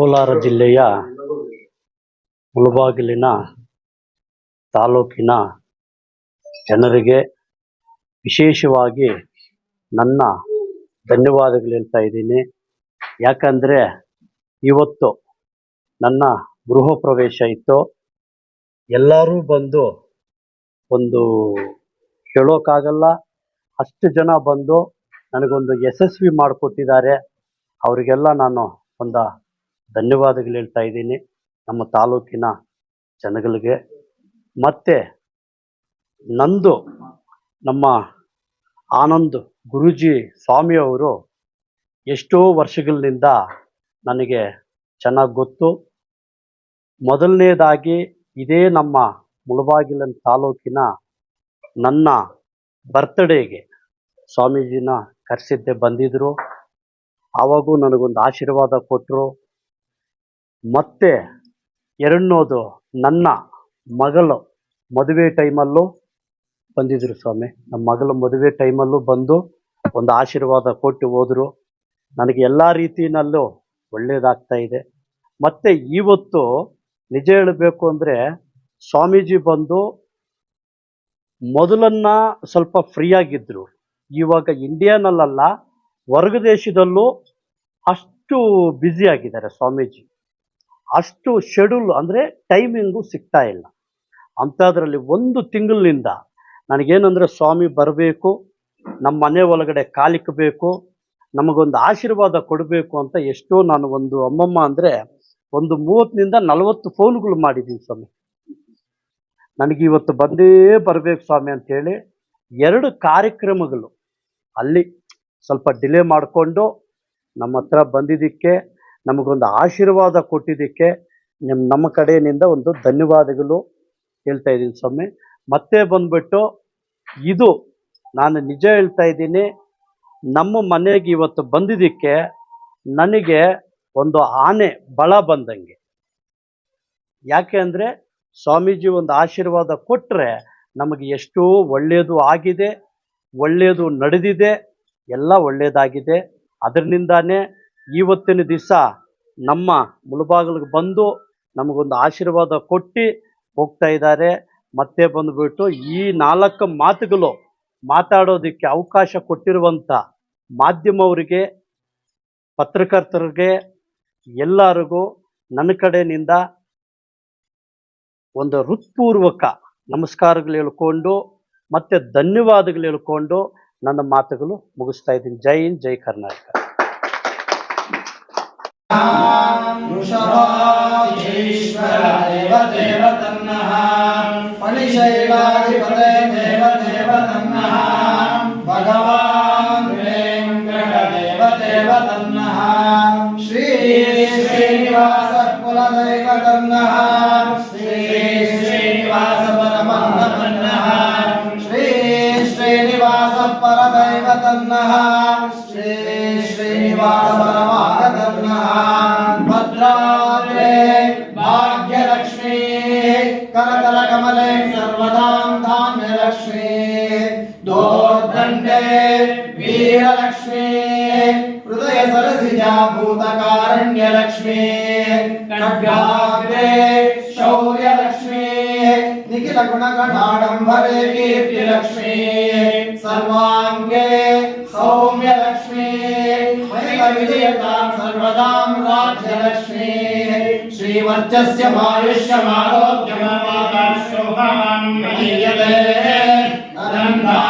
ಕೋಲಾರ ಜಿಲ್ಲೆಯ ಮುಳಬಾಗಿಲಿನ ತಾಲೂಕಿನ ಜನರಿಗೆ ವಿಶೇಷವಾಗಿ ನನ್ನ ಧನ್ಯವಾದಗಳು ಹೇಳ್ತಾ ಇದ್ದೀನಿ. ಯಾಕಂದರೆ ಇವತ್ತು ನನ್ನ ಗೃಹ ಪ್ರವೇಶ ಇತ್ತು. ಎಲ್ಲರೂ ಬಂದು ಒಂದು ಹೇಳೋಕ್ಕಾಗಲ್ಲ ಅಷ್ಟು ಜನ ಬಂದು ನನಗೊಂದು ಯಶಸ್ವಿ ಮಾಡಿಕೊಟ್ಟಿದ್ದಾರೆ. ಅವರಿಗೆಲ್ಲ ನಾನು ಒಂದು ಧನ್ಯವಾದಗಳು ಹೇಳ್ತಾ ಇದ್ದೀನಿ. ನಮ್ಮ ತಾಲೂಕಿನ ಜನಗಳಿಗೆ. ಮತ್ತು ನಂದು, ನಮ್ಮ ಆನಂದ್ ಗುರುಜಿ ಸ್ವಾಮಿಯವರು ಎಷ್ಟೋ ವರ್ಷಗಳಿಂದ ನನಗೆ ಚೆನ್ನಾಗಿ ಗೊತ್ತು. ಮೊದಲನೇದಾಗಿ ಇದೇ ನಮ್ಮ ಮುಳಬಾಗಿಲಿನ ತಾಲೂಕಿನ ನನ್ನ ಬರ್ತ್ಡೇಗೆ ಸ್ವಾಮೀಜಿನ ಕರೆಸಿದ್ದೆ ಬಂದಿದ್ದರು ಆವಾಗೂ ನನಗೊಂದು ಆಶೀರ್ವಾದ ಕೊಟ್ಟರು ಮತ್ತೆ ಎರಡನೋದು ನನ್ನ ಮಗಳು ಮದುವೆ ಟೈಮಲ್ಲೂ ಬಂದಿದ್ರು ಸ್ವಾಮಿ. ನಮ್ಮ ಮಗಳು ಮದುವೆ ಟೈಮಲ್ಲೂ ಬಂದು ಒಂದು ಆಶೀರ್ವಾದ ಕೊಟ್ಟು ಹೋದರು. ನನಗೆ ಎಲ್ಲ ರೀತಿಯಲ್ಲೂ ಒಳ್ಳೆಯದಾಗ್ತಾ ಇದೆ. ಮತ್ತೆ ಇವತ್ತು ನಿಜ ಹೇಳಬೇಕು ಅಂದರೆ ಸ್ವಾಮೀಜಿ ಬಂದು ಮೊದಲನ್ನ ಸ್ವಲ್ಪ ಫ್ರೀ ಆಗಿದ್ರು ಇವಾಗ ಇಂಡಿಯಾನಲ್ಲ ಹೊರಗ ದೇಶದಲ್ಲೂ ಅಷ್ಟು ಬ್ಯುಸಿ ಆಗಿದ್ದಾರೆ ಸ್ವಾಮೀಜಿ. ಅಷ್ಟು ಶೆಡ್ಯೂಲ್ ಅಂದರೆ ಟೈಮಿಂಗು ಸಿಗ್ತಾ ಇಲ್ಲ. ಅಂಥದ್ರಲ್ಲಿ ಒಂದು ತಿಂಗಳಿನಿಂದ ನನಗೇನಂದರೆ ಸ್ವಾಮಿ ಬರಬೇಕು, ನಮ್ಮ ಮನೆ ಒಳಗಡೆ ಕಾಲಿಕ್ಕಬೇಕು ನಮಗೊಂದು ಆಶೀರ್ವಾದ ಕೊಡಬೇಕು ಅಂತ ಎಷ್ಟೋ ನಾನು ಒಂದು ಅಮ್ಮಮ್ಮ ಅಂದರೆ ಒಂದು ಮೂವತ್ತಿನಿಂದ ನಲವತ್ತು ಫೋನ್ಗಳು ಮಾಡಿದ್ದೀನಿ ಸ್ವಾಮಿ. ನನಗೆ ಇವತ್ತು ಬಂದೇ ಬರಬೇಕು ಸ್ವಾಮಿ ಅಂಥೇಳಿ ಎರಡು ಕಾರ್ಯಕ್ರಮಗಳು. ಅಲ್ಲಿ ಸ್ವಲ್ಪ ಡಿಲೇ ಮಾಡಿಕೊಂಡು ನಮ್ಮ ಹತ್ರ ಬಂದಿದ್ದಕ್ಕೆ ನಮಗೊಂದು ಆಶೀರ್ವಾದ ಕೊಟ್ಟಿದ್ದಕ್ಕೆ ನಿಮ್ಮ ನಮ್ಮ ಕಡೆಯಿಂದ ಒಂದು ಧನ್ಯವಾದಗಳು ಹೇಳ್ತಾ ಇದ್ದೀನಿ ಸ್ವಾಮಿ. ಮತ್ತೆ ಬಂದ್ಬಿಟ್ಟು ಇದು ನಾನು ನಿಜ ಹೇಳ್ತಾ ಇದ್ದೀನಿ. ನಮ್ಮ ಮನೆಗೆ ಇವತ್ತು ಬಂದಿದ್ದಕ್ಕೆ ನನಗೆ ಒಂದು ಆನೆ ಬಲ ಬಂದಂಗೆ. ಯಾಕೆ ಅಂದರೆ ಸ್ವಾಮೀಜಿ ಒಂದು ಆಶೀರ್ವಾದ ಕೊಟ್ಟರೆ ನಮಗೆ ಎಷ್ಟೋ ಒಳ್ಳೆಯದು ಆಗಿದೆ ಒಳ್ಳೆಯದು ನಡೆದಿದೆ, ಎಲ್ಲ ಒಳ್ಳೆಯದಾಗಿದೆ ಅದರಿಂದಾನೇ ಇವತ್ತಿನ ದಿವಸ ನಮ್ಮ ಮುಳಬಾಗಿಲಿಗೆ ಬಂದು ನಮಗೊಂದು ಆಶೀರ್ವಾದ ಕೊಟ್ಟು ಹೋಗ್ತಾ ಇದ್ದಾರೆ. ಮತ್ತೆ ಬಂದುಬಿಟ್ಟು ಈ ನಾಲ್ಕು ಮಾತುಗಳು ಮಾತಾಡೋದಕ್ಕೆ ಅವಕಾಶ ಕೊಟ್ಟಿರುವಂಥ ಮಾಧ್ಯಮವರಿಗೆ, ಪತ್ರಕರ್ತರಿಗೆ, ಎಲ್ಲರಿಗೂ ನನ್ನ ಕಡೆಯಿಂದ ಒಂದು ಹೃತ್ಪೂರ್ವಕ ನಮಸ್ಕಾರಗಳು ಹೇಳ್ಕೊಂಡು, ಮತ್ತೆ ಧನ್ಯವಾದಗಳು ಹೇಳ್ಕೊಂಡು ನನ್ನ ಮಾತುಗಳು ಮುಗಿಸ್ತಾ ಇದ್ದೀನಿ. ಜೈ ಹಿಂದ್, ಜೈ ಕರ್ನಾಟಕ. Ah! दंडे वीर लक्ष्मी हृदय सरसिजा भूत कारण्य भूतकारण्यलक्ष्मी। खड्गाग्रे शौर्यलक्ष्मी। निखिल गुण गणाडंबरे कीर्ति लक्ष्मी गुणगणाडम्बरे कीर्तिलक्ष्मी सर्वाङ्गे विजयता सर्वदा राज्य लक्ष्मी श्रीवर्चस्य मायुष्य मारोग्य मायुष्यमारोग्यममाकाशोहमं महीयते अनन्ता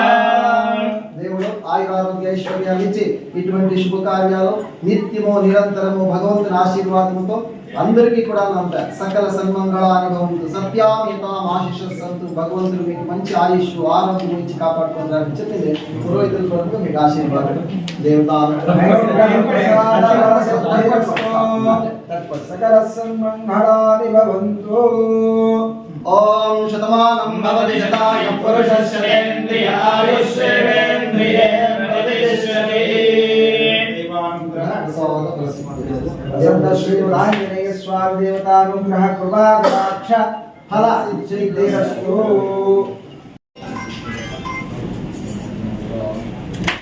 ఐశ్వర్యాలు ఇచ్చి ఇటువంటి శుభ కార్యాలు నిత్యము నిరంతరము భగవంతుని ఆశీర్వాదంతో అందరికీ కూడా అంత సకల సన్మంగళాన్ని భవంతు సత్యామితాం ఆశిష సంతు భగవంతుడు మీకు మంచి ఆయుష్ ఆరోగ్యం ఇచ్చి కాపాడుకుంటారని చెప్పింది పురోహితుల కొరకు మీకు ఆశీర్వాదం. దేవతాలు సకల సన్మంగళాని భవంతు ఓం శతమానం భవతి శతాయ పురుషస్యేంద్రియ ఆయుష్యేంద్రియే శ్రీమదాంజనేయ స్వామి దేవతానుగ్రహ కృపా కటాక్ష ఫల సిద్ధిరస్తు